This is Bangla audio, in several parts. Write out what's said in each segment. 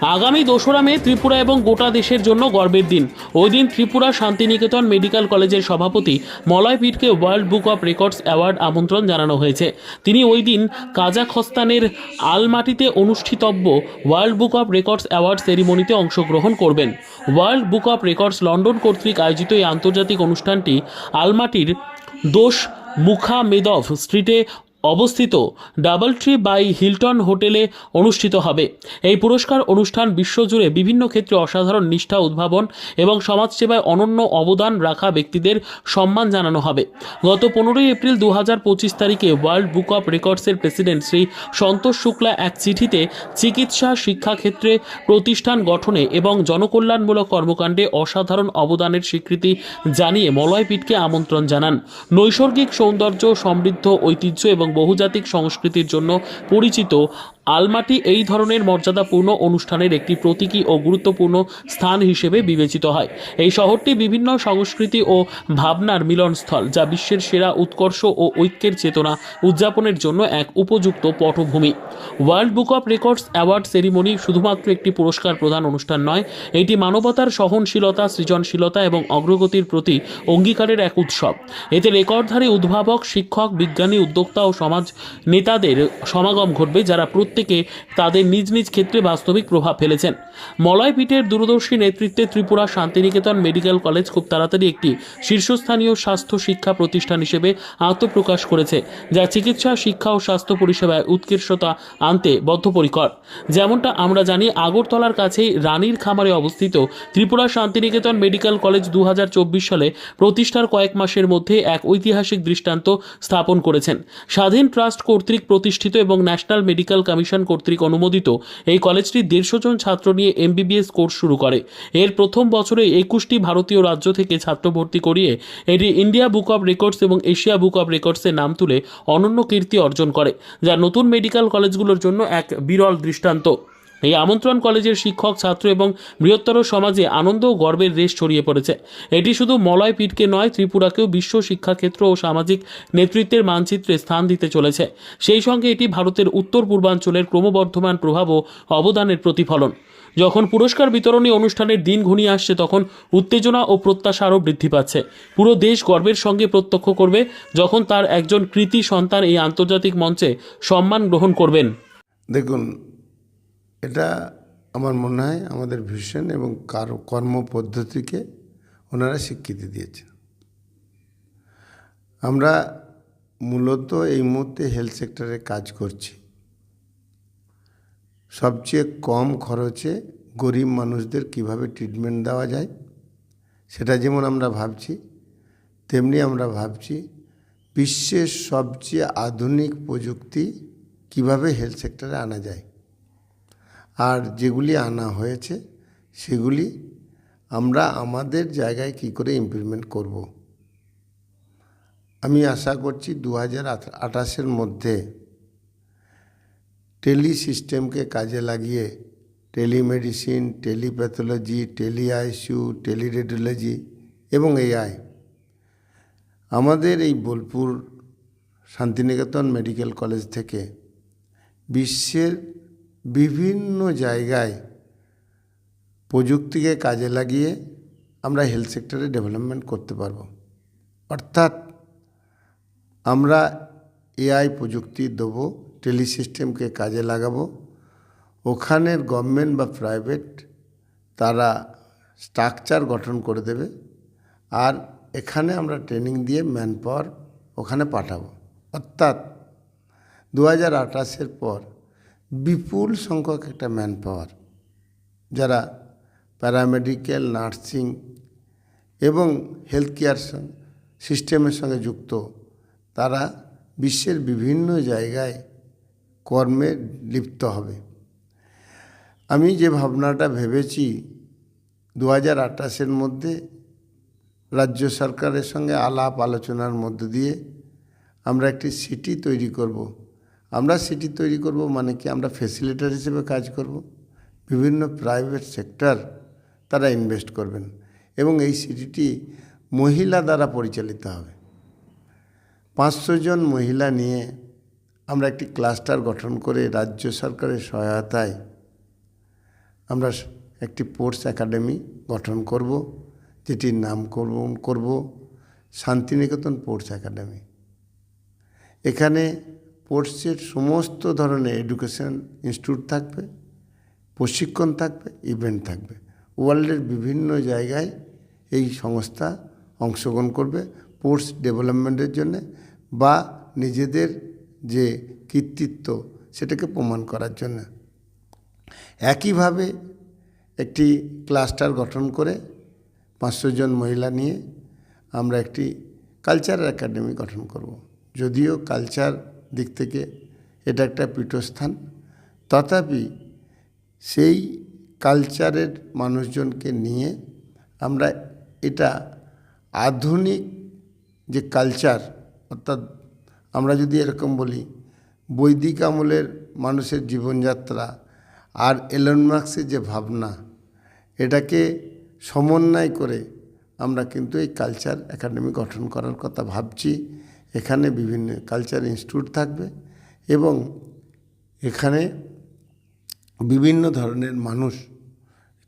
আগামী দোসরা মে ত্রিপুরা এবং গোটা দেশের জন্য গর্বের দিন। ওই দিন ত্রিপুরা শান্তিনিকেতন মেডিকেল কলেজের সভাপতি মলয় পীরকে World Book of Records award আমন্ত্রণ জানানো হয়েছে। তিনি ওই দিন কাজাখস্তানের আলমাটিতে অনুষ্ঠিতব্য World Book of Records award সেরিমনিতে অংশগ্রহণ করবেন। World Book of Records London কর্তৃক আয়োজিত এই আন্তর্জাতিক অনুষ্ঠানটি আলমাটির দোষ মুখামেদভ স্ট্রিটে অবস্থিত ডাবল ট্রি বাই হিলটন হোটেলে অনুষ্ঠিত হবে। এই পুরস্কার অনুষ্ঠান বিশ্বজুড়ে বিভিন্ন ক্ষেত্রে অসাধারণ নিষ্ঠা, উদ্ভাবন এবং সমাজসেবায় অনন্য অবদান রাখা ব্যক্তিদের সম্মান জানানো হবে। গত পনেরোই এপ্রিল দু হাজার পঁচিশ তারিখে ওয়ার্ল্ড বুক অফ রেকর্ডসের প্রেসিডেন্ট শ্রী সন্তোষ শুক্লা এক চিঠিতে চিকিৎসা, শিক্ষাক্ষেত্রে প্রতিষ্ঠান গঠনে এবং জনকল্যাণমূলক কর্মকাণ্ডে অসাধারণ অবদানের স্বীকৃতি জানিয়ে মলয়পীঠকে আমন্ত্রণ জানান। নৈসর্গিক সৌন্দর্য, সমৃদ্ধ ঐতিহ্য এবং বহুজাতিক সংস্কৃতির জন্য পরিচিত আলমাটি এই ধরনের মর্যাদাপূর্ণ অনুষ্ঠানের একটি প্রতীকী ও গুরুত্বপূর্ণ স্থান হিসেবে বিবেচিত হয়। এই শহরটি বিভিন্ন সংস্কৃতি ও ভাবনার মিলনস্থল, যা বিশ্বের সেরা উৎকর্ষ ও ঐক্যের চেতনা উদযাপনের জন্য এক উপযুক্ত পটভূমি। World Book of Records award ceremony শুধুমাত্র একটি পুরস্কার প্রদান অনুষ্ঠান নয়, এটি মানবতার সহনশীলতা, সৃজনশীলতা এবং অগ্রগতির প্রতি অঙ্গীকারের এক উৎসব। এতে রেকর্ডধারী উদ্ভাবক, শিক্ষক, বিজ্ঞানী, উদ্যোক্তা ও সমাজ নেতাদের সমাগম ঘটবে, যারা প্রত্যেকে তাদের নিজ নিজ ক্ষেত্রে বাস্তবিক প্রভাব ফেলেছেন। মলয়পীঠের দূরদর্শী নেতৃত্বে ত্রিপুরা শান্তিনিকেতন মেডিকেল কলেজ খুব তাড়াতাড়ি একটি শীর্ষস্থানীয় স্বাস্থ্য শিক্ষা প্রতিষ্ঠান হিসেবে আত্মপ্রকাশ করেছে, যা চিকিৎসা, শিক্ষা ও স্বাস্থ্য পরিষেবায় উৎকৃষ্টতা আনতে বদ্ধপরিকর। যেমনটা আমরা জানি, আগরতলার কাছেই রানীর খামারে অবস্থিত ত্রিপুরা শান্তিনিকেতন মেডিকেল কলেজ দু হাজার চব্বিশ সালে প্রতিষ্ঠার কয়েক মাসের মধ্যে এক ঐতিহাসিক দৃষ্টান্ত স্থাপন করেছেন। স্বাধীন ট্রাস্ট কর্তৃক প্রতিষ্ঠিত এবং ন্যাশনাল মেডিকেল কমিশন কর্তৃক অনুমোদিত, এই কলেজটি দেড়শো জন ছাত্র নিয়ে এমবিবিএস কোর্স শুরু করে। এর প্রথম বছরে একুশটি ভারতীয় রাজ্য থেকে ছাত্র ভর্তি করিয়ে এটি ইন্ডিয়া বুক অব রেকর্ডস এবং এশিয়া বুক অব রেকর্ডসের নাম তুলে অনন্য কীর্তি অর্জন করে, যা নতুন মেডিকেল কলেজগুলোর জন্য এক বিরল দৃষ্টান্ত। এই আমন্ত্রণ কলেজের শিক্ষক, ছাত্র এবং বৃহত্তর সমাজে আনন্দ ও গর্বের রেশ ছড়িয়ে পড়েছে। এটি শুধু মলয় পীঠকে নয়, ত্রিপুরাকেও বিশ্ব শিক্ষাক্ষেত্র ও সামাজিক নেতৃত্বের মানচিত্রে স্থান দিতে চলেছে। সেই সঙ্গে এটি ভারতের উত্তর পূর্বাঞ্চলের ক্রমবর্ধমান প্রভাব ও অবদানের প্রতিফলন। যখন পুরস্কার বিতরণী অনুষ্ঠানের দিন ঘনিয়ে আসছে, তখন উত্তেজনা ও প্রত্যাশা আরও বৃদ্ধি পাচ্ছে। পুরো দেশ গর্বের সঙ্গে প্রত্যক্ষ করবে যখন তার একজন কৃতি সন্তান এই আন্তর্জাতিক মঞ্চে সম্মান গ্রহণ করবেন। দেখুন এটা আমার মনে হয় আমাদের ভীষণ এবং কার কর্ম পদ্ধতিকে ওনারা স্বীকৃতি দিয়েছেন। আমরা মূলত এই মুহূর্তে হেলথ সেক্টরে কাজ করছি। সবচেয়ে কম খরচে গরিব মানুষদের কীভাবে ট্রিটমেন্ট দেওয়া যায়, সেটা যেমন আমরা ভাবছি, তেমনি আমরা ভাবছি বিশ্বের সবচেয়ে আধুনিক প্রযুক্তি কীভাবে হেলথ সেক্টরে আনা যায়। আর যেগুলি আনা হয়েছে, সেগুলি আমরা আমাদের জায়গায় কি করে ইমপ্লিমেন্ট করব। আমি আশা করছি দু হাজার আঠাশের মধ্যে টেলি সিস্টেমকে কাজে লাগিয়ে telemedicine, telepathology tele ICU teleradiology এবং এআই আমাদের এই বোলপুর শান্তিনিকেতন মেডিকেল কলেজ থেকে বিশ্বের বিভিন্ন জায়গায় প্রযুক্তিকে কাজে লাগিয়ে আমরা হেলথ সেক্টরে ডেভেলপমেন্ট করতে পারব। অর্থাৎ আমরা এআই প্রযুক্তি দেবো টেলি সিস্টেমকে কাজে লাগাবো। ওখানের গভর্নমেন্ট বা প্রাইভেট তারা স্ট্রাকচার গঠন করে দেবে আর এখানে আমরা ট্রেনিং দিয়ে ম্যান পাওয়ার ওখানে পাঠাবো। অর্থাৎ দু হাজার আঠাশের পর বিপুল সংখ্যক একটা ম্যান পাওয়ার যারা প্যারামেডিক্যাল নার্সিং এবং হেলথ কেয়ার সিস্টেমের সঙ্গে যুক্ত তারা বিশ্বের বিভিন্ন জায়গায় কর্মে লিপ্ত হবে আমি যে ভাবনাটা ভেবেছি দু হাজার আঠাশের মধ্যে রাজ্য সরকারের সঙ্গে আলাপ আলোচনার মধ্য দিয়ে আমরা একটি সিটি তৈরি করব। আমরা সিটি তৈরি করব মানে কি আমরা ফেসিলিটার হিসেবে কাজ করব। বিভিন্ন প্রাইভেট সেক্টর তারা ইনভেস্ট করবেন এবং এই সিটিটি মহিলা দ্বারা পরিচালিত হবে পাঁচশো জন মহিলা নিয়ে আমরা একটি ক্লাস্টার গঠন করে রাজ্য সরকারের সহায়তায় আমরা একটি স্পোর্টস একাডেমি গঠন করব, যেটির নামকরণ করব শান্তিনিকেতন স্পোর্টস একাডেমি এখানে স্পোর্টসের সমস্ত ধরনের এডুকেশন ইনস্টিটিউট থাকবে, প্রশিক্ষণ থাকবে, ইভেন্ট থাকবে। ওয়ার্ল্ডের বিভিন্ন জায়গায় এই সংস্থা অংশগ্রহণ করবে স্পোর্টস ডেভেলপমেন্টের জন্য বা নিজেদের যে কৃতিত্ব সেটাকে প্রমাণ করার জন্য। একইভাবে একটি ক্লাস্টার গঠন করে পাঁচশো জন মহিলা নিয়ে আমরা একটি কালচারাল একাডেমি গঠন করব। যদিও কালচার দিক থেকে এটা একটা পীঠস্থান। তথাপি সেই কালচারের মানুষজনকে নিয়ে আমরা এটা আধুনিক যে কালচার, অর্থাৎ আমরা যদি এরকম বলি, বৈদিক আমলের মানুষের জীবনযাত্রা আর এলন মার্ক্সের যে ভাবনা, এটাকে সমন্বয় করে আমরা কিন্তু এই কালচার একাডেমি গঠন করার কথা ভাবছি। এখানে বিভিন্ন কালচার ইনস্টিটিউট থাকবে এবং এখানে বিভিন্ন ধরনের মানুষ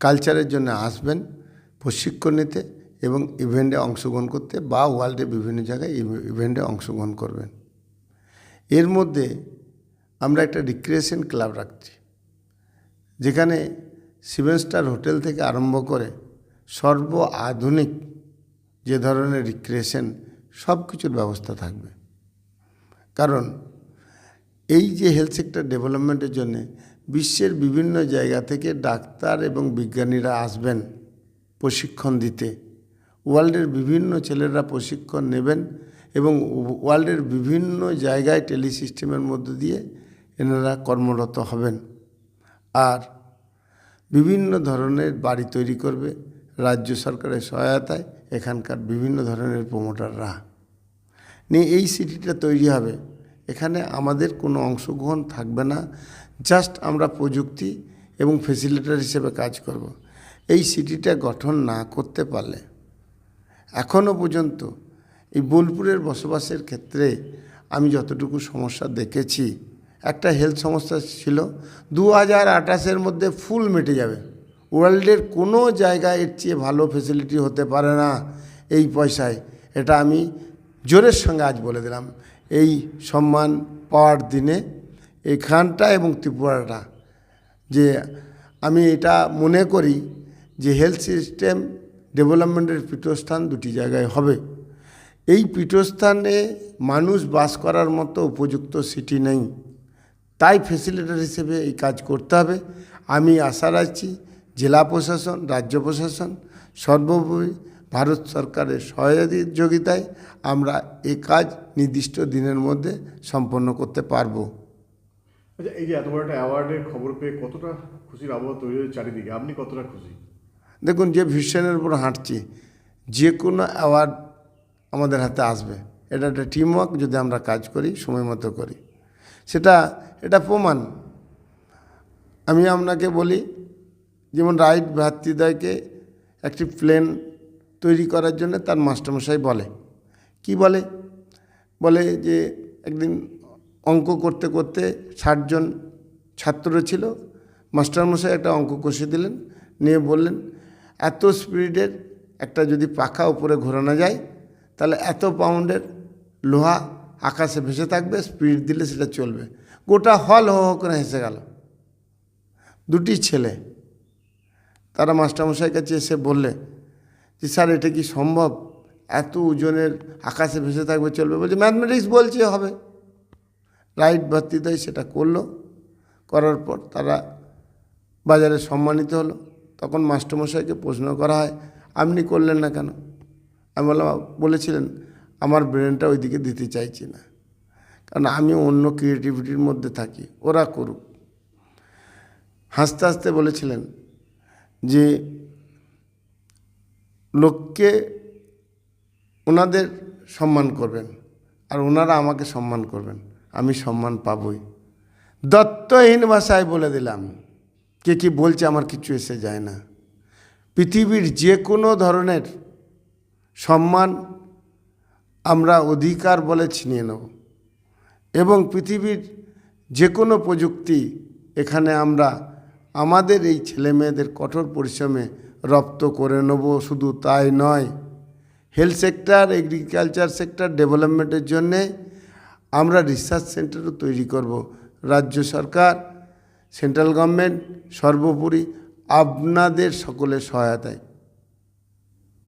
কালচারের জন্য আসবেন প্রশিক্ষণ নিতে এবং ইভেন্টে অংশগ্রহণ করতে বা ওয়ার্ল্ডে বিভিন্ন জায়গায় ইভেন্টে অংশগ্রহণ করবেন। এর মধ্যে আমরা একটা রিক্রিয়েশন ক্লাব রাখছি, যেখানে সেভেন স্টার হোটেল থেকে আরম্ভ করে সর্ব আধুনিক যে ধরনের রিক্রিয়েশন সব কিছুর ব্যবস্থা থাকবে। কারণ এই যে হেলথ সেক্টর ডেভেলপমেন্টের জন্য বিশ্বের বিভিন্ন জায়গা থেকে ডাক্তার এবং বিজ্ঞানীরা আসবেন প্রশিক্ষণ দিতে। ওয়ার্ল্ডের বিভিন্ন ছেলেরা প্রশিক্ষণ নেবেন এবং ওয়ার্ল্ডের বিভিন্ন জায়গায় টেলি সিস্টেমের মধ্য দিয়ে এনারা কর্মরত হবেন। আর বিভিন্ন ধরনের বাড়ি তৈরি করবে, রাজ্য সরকারের সহায়তায় এখানকার বিভিন্ন ধরনের প্রমোটাররা নিয়ে এই সিটিটা তৈরি হবে। এখানে আমাদের কোনো অংশগ্রহণ থাকবে না। জাস্ট আমরা প্রযুক্তি এবং ফেসিলিটার হিসেবে কাজ করব। এই সিটিটা গঠন না করতে পারলে এখনও পর্যন্ত এই বোলপুরের বসবাসের ক্ষেত্রে আমি যতটুকু সমস্যা দেখেছি, একটা হেলথ সমস্যা ছিল, দু হাজার আঠাশের মধ্যে ফুল মেটে যাবে। ওয়ার্ল্ডের কোনো জায়গায় এর চেয়ে ভালো ফেসিলিটি হতে পারে না এই পয়সায়। এটা আমি জোরের সঙ্গে আজ বলে দিলাম। এই সম্মান পাওয়ার দিনে এখানটা এবং ত্রিপুরাটা যে আমি এটা মনে করি যে হেলথ সিস্টেম ডেভেলপমেন্টের পীঠস্থান দুটি জায়গায় হবে। এই পীঠস্থানে মানুষ বাস করার মতো উপযুক্ত সিটি নেই। তাই ফেসিলিটার হিসেবে এই কাজ করতে হবে। আমি আশা রাখছি জেলা প্রশাসন রাজ্য প্রশাসন সর্বোপরি ভারত সরকারের সহযোগিতায় আমরা এই কাজ নির্দিষ্ট দিনের মধ্যে সম্পন্ন করতে পারব। আচ্ছা এই যে এত বড় একটা অ্যাওয়ার্ডের খবর পেয়ে কতটা খুশির আবহাওয়া তৈরি হয়েছে চারিদিকে? আপনি কতটা খুশি? দেখুন যে ভিশনের উপর হাঁটছি যে কোনো অ্যাওয়ার্ড আমাদের হাতে আসবে। এটা একটা টিমওয়ার্ক যদি আমরা কাজ করি সময় মতো করি। সেটা এটা প্রমাণ। আমি আপনাকে বলি যেমন রাইট ভ্রাতৃদ্বয়কে একটি প্লেন তৈরি করার জন্য তার মাস্টারমশাই বলে। কি বলে? বলে যে একদিন অঙ্ক করতে করতে ষাটজন ছাত্র ছিল, মাস্টারমশাই একটা অঙ্ক কষে দিলেন, নিয়ে বললেন, এত স্পিডের একটা যদি পাখা উপরে ঘোরানো যায়, তাহলে এত পাউন্ডের লোহা আকাশে ভেসে থাকবে, স্পিড দিলে সেটা চলবে। গোটা হল হো করে হেসে গেল। দুটি ছেলে তারা মাস্টারমশাইয়ের কাছে এসে বললে যে, স্যার, এটা কি সম্ভব? এত ওজনের আকাশে ভেসে থাকবে, চলবে? বলছে ম্যাথমেটিক্স বলছে, হবে। রাইট ভর্তিদাই সেটা করল। করার পর তারা বাজারে সম্মানিত হলো। তখন মাস্টারমশাইকে প্রশ্ন করা হয়, আপনি করলেন না কেন? আমি বললাম, বলেছিলেন, আমার ব্রেনটা ওইদিকে দিতে চাইছি না। কারণ আমি অন্য ক্রিয়েটিভিটির মধ্যে থাকি, ওরা করুক। হাসতে হাসতে বলেছিলেন যে লোককে ওনাদের সম্মান করবেন আর ওনারা আমাকে সম্মান করবেন, আমি সম্মান পাবই। দত্তহীন ভাষায় বলে দিলাম, কে কি বলছে আমার কিছু এসে যায় না। পৃথিবীর যে কোনো ধরনের সম্মান আমরা অধিকার বলে ছিনিয়ে নেব এবং পৃথিবীর যে কোনো প্রযুক্তি এখানে আমরা আমাদের এই ছেলেমেয়েদের কঠোর পরিশ্রমে রপ্ত করে নেব, শুধু তাই নয়। হেলথ সেক্টর এগ্রিকালচার সেক্টর ডেভেলপমেন্টের জন্যে আমরা রিসার্চ সেন্টারও তৈরি করব। রাজ্য সরকার সেন্ট্রাল গভর্নমেন্ট সর্বোপরি আপনাদের সকলের সহায়তায়।